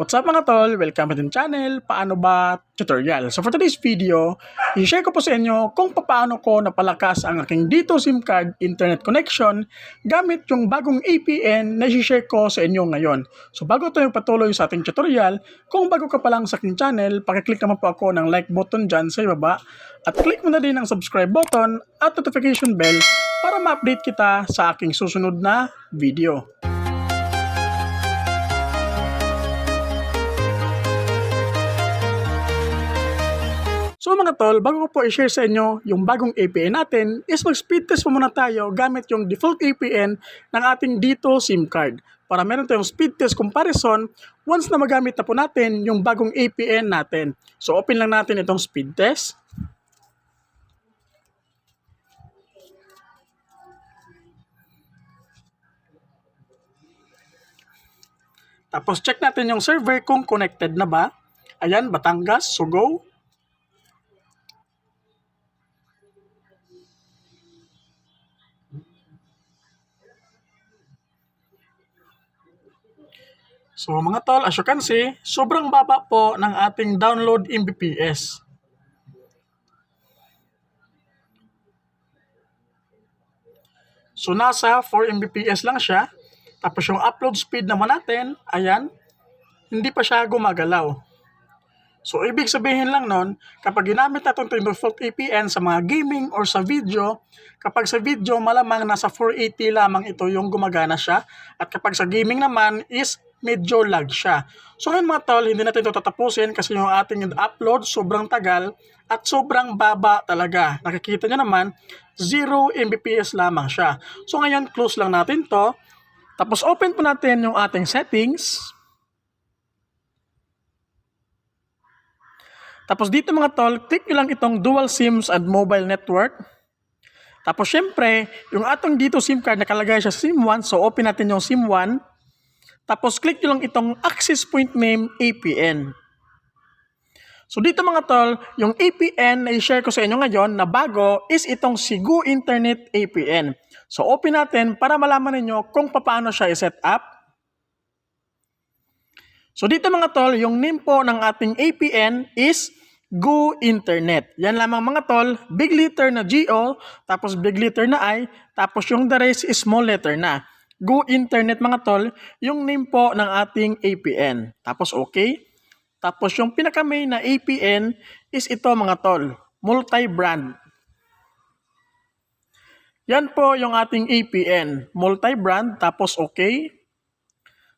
What's up mga tol? Welcome to the channel. Paano ba tutorial? So for today's video, i-share ko po sa inyo kung paano ko napalakas ang aking dito SIM card internet connection gamit yung bagong APN na i-share ko sa inyo ngayon. So bago tayo patuloy sa ating tutorial, kung bago ka pa lang sa aking channel, pakiclick naman po ako ng like button dyan sa ibaba at click mo na din ang subscribe button at notification bell para ma-update kita sa aking susunod na video. So mga tol, bago ko po i-share sa inyo yung bagong APN natin, is mag-speed test po muna tayo gamit yung default APN ng ating dito SIM card. Para meron tayong speed test comparison once na magamit na po natin yung bagong APN natin. So open lang natin itong speed test. Tapos check natin yung server kung connected na ba. Ayan, Batangas, Sugo, So mga tol, as you can see, sobrang baba po ng ating download Mbps. So nasa 4 Mbps lang siya. Tapos yung upload speed naman natin, ayan, hindi pa siya gumagalaw. So ibig sabihin lang nun, kapag ginamit natin itong default APN sa mga gaming or sa video, kapag sa video malamang nasa 480 lamang ito yung gumagana siya. At kapag sa gaming naman is medyo lag siya. So ngayon mga tol, hindi natin ito tatapusin kasi yung ating upload sobrang tagal at sobrang baba talaga. Nakikita nyo naman, 0 Mbps lamang siya. So ngayon, close lang natin to. Tapos open po natin yung ating settings. Tapos dito mga tol, click nyo lang itong dual SIMs and mobile network. Tapos syempre, yung atong dito SIM card nakalagay siya SIM 1, so open natin yung SIM 1. Tapos click nyo lang itong access point name APN. So dito mga tol, yung APN na i-share ko sa inyo ngayon na bago is itong Sigu Internet APN. So open natin para malaman ninyo kung paano siya i-set up. So dito mga tol, yung name po ng ating APN is Go Internet. Yan lamang mga tol, big letter na GO, tapos big letter na I, tapos yung the rest is small letter na. Go Internet mga tol, yung name po ng ating APN. Tapos okay. Tapos yung pinaka main na APN is ito mga tol, multi-brand. Yan po yung ating APN, multi-brand, tapos okay.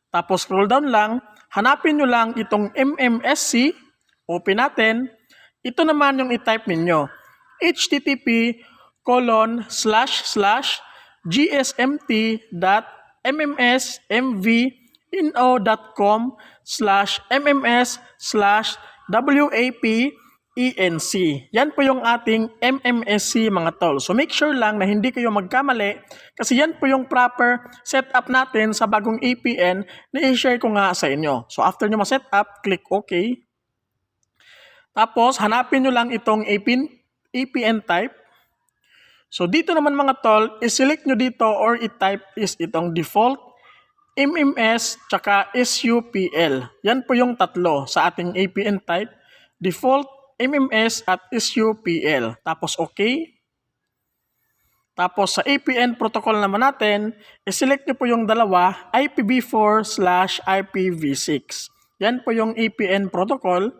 Tapos scroll down lang, hanapin nyo lang itong MMSC, open natin. Ito naman yung i-type ninyo, http colon slash slash gsmt.mmsmvino.com slash mms slash WAPENC. Yan po yung ating MMSC mga tol. So make sure lang na hindi kayo magkamali kasi yan po yung proper setup natin sa bagong APN na i-share ko nga sa inyo. So after nyo ma-set up, click OK. Tapos hanapin nyo lang itong APN, APN type. So dito naman mga tol, i-select nyo dito or i-type is itong default MMS tsaka SUPL. Yan po yung tatlo sa ating APN type. Default, MMS at SUPL. Tapos okay. Tapos sa APN protocol naman natin, i-select nyo po yung dalawa, IPv4 slash IPv6. Yan po yung APN protocol.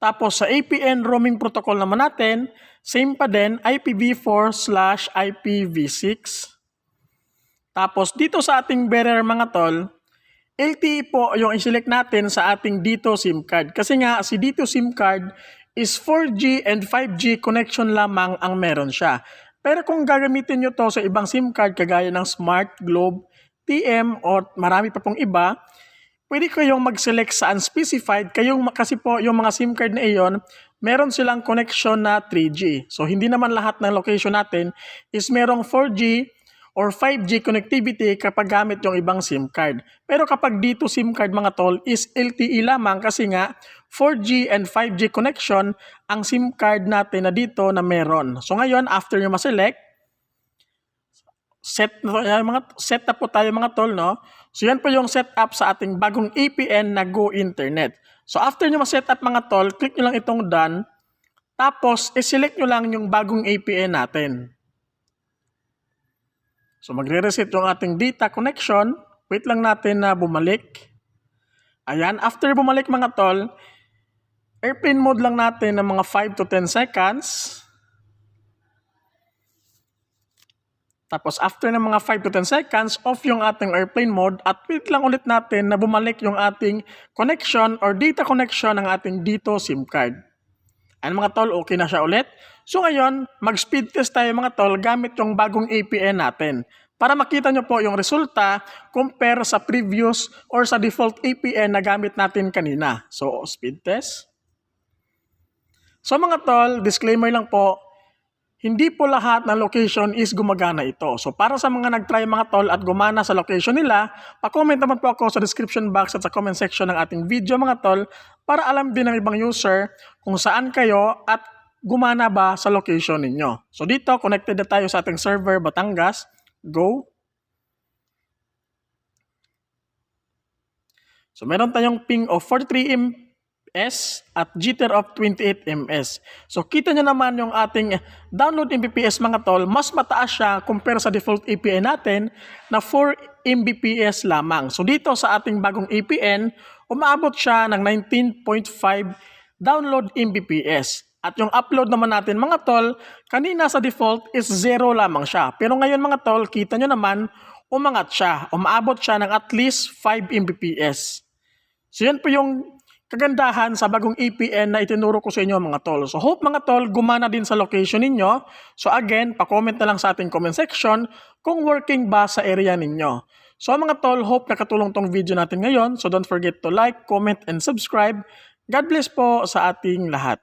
Tapos sa APN roaming protocol naman natin, same pa din, IPv4 slash IPv6. Tapos dito sa ating bearer mga tol, LTE po yung i-select natin sa ating dito SIM card. Kasi nga si dito SIM card is 4G and 5G connection lamang ang meron siya. Pero kung gagamitin nyo to sa ibang SIM card kagaya ng Smart, Globe, TM or marami pa pong iba, pwede kayong mag-select sa unspecified. Kayong, kasi po yung mga SIM card na iyon, meron silang connection na 3G. So hindi naman lahat ng location natin is merong 4G or 5G connectivity kapag gamit yung ibang SIM card. Pero kapag dito SIM card mga tol is LTE lamang kasi nga 4G and 5G connection ang SIM card natin na dito na meron. So ngayon after nyo ma-select, set na, mga, set na po tayo mga tol no. So yan po yung setup sa ating bagong APN na Go Internet. So after nyo ma-setup mga tol, click nyo lang itong done. Tapos, i-select nyo lang yung bagong APN natin. So magre-reset yung ating data connection. Wait lang natin na bumalik. Ayan, after bumalik mga tol, airplane mode lang natin ng mga 5 to 10 seconds. Tapos after ng mga 5 to 10 seconds, off yung ating airplane mode at wait lang ulit natin na bumalik yung ating connection or data connection ng ating dito SIM card. Ano mga tol, okay na siya ulit. So ngayon, mag-speed test tayo mga tol gamit yung bagong APN natin. Para makita nyo po yung resulta compare sa previous or sa default APN na gamit natin kanina. So, speed test. So mga tol, disclaimer lang po, hindi po lahat ng location is gumagana ito. So para sa mga nag-try mga tol at gumana sa location nila, pa-comment naman po ako sa description box at sa comment section ng ating video mga tol para alam din ng ibang user kung saan kayo at gumana ba sa location ninyo. So dito, connected na tayo sa ating server Batangas. Go. So meron tayong ping of 43 ms at jitter of 28 ms. So kita nyo naman yung ating download Mbps mga tol, mas mataas siya compare sa default APN natin na 4 Mbps lamang. So dito sa ating bagong APN, umaabot siya ng 19.5 download Mbps. At yung upload naman natin mga tol, kanina sa default is 0 lamang siya. Pero ngayon mga tol, kita nyo naman, umangat siya. Umaabot siya ng at least 5 Mbps. So yan po yung kagandahan sa bagong APN na itinuro ko sa inyo mga tol. So hope mga tol, gumana din sa location ninyo. So again, pa-comment na lang sa ating comment section kung working ba sa area ninyo. So mga tol, hope nakatulong tong video natin ngayon. So don't forget to like, comment, and subscribe. God bless po sa ating lahat.